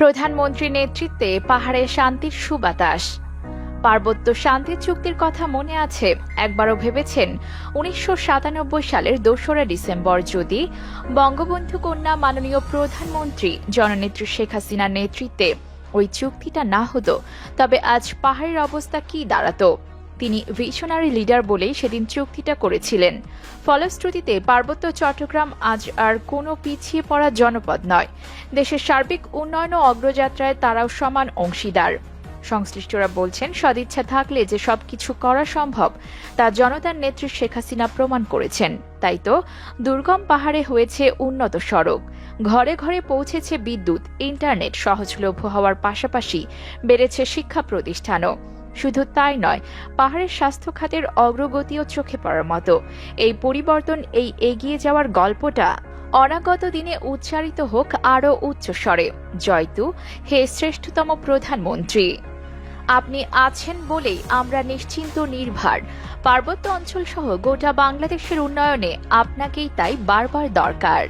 প্রধানমন্ত্রীর নেতৃত্বে পাহাড়ে শান্তির সুবাতাস। পার্বত্য শান্তি চুক্তির কথা মনে আছে, একবারও ভেবেছেন উনিশশো সাতানব্বই সালের দোসরা ডিসেম্বর যদি বঙ্গবন্ধু কন্যা মাননীয় প্রধানমন্ত্রী জননেত্রী শেখ হাসিনার নেতৃত্বে ওই চুক্তিটা না হতো, তবে আজ পাহাড়ের অবস্থা কি দাঁড়াতো? তিনি ভিশনারি লিডার বলেই সেদিন চুক্তিটা করেছিলেন। ফলশ্রুতিতে পার্বত্য চট্টগ্রাম আজ আর কোনো পিছিয়ে পড়া জনপদ নয়। দেশের সার্বিক উন্নয়ন ও অগ্রযাত্রায় তারাও সমান অংশীদার। সংশ্লিষ্টরা বলছেন, সদিচ্ছা থাকলে যে সবকিছু করা সম্ভব, তা জনতার নেত্রী শেখ হাসিনা প্রমাণ করেছেন। তাই তো, দুর্গম পাহাড়ে হয়েছে উন্নত সড়ক। ঘরে ঘরে পৌঁছেছে বিদ্যুৎ, ইন্টারনেট সহজলভ্য হওয়ার পাশাপাশি বেড়েছে শিক্ষা প্রতিষ্ঠানও। শুধু তাই নয়, পাহাড়ের স্বাস্থ্য খাতের অগ্রগতিও চোখে পড়ার মতো। এই পরিবর্তন, এই এগিয়ে যাওয়ার গল্পটা অনাগত দিনে উচ্চারিত হোক আরও উচ্চস্বরে জয়তু, হে শ্রেষ্ঠতম প্রধানমন্ত্রী। আপনি আছেন বলেই আমরা নিশ্চিন্ত নির্ভার। পার্বত্য অঞ্চল সহ গোটা বাংলাদেশের উন্নয়নে আপনাকেই তাই বারবার দরকার।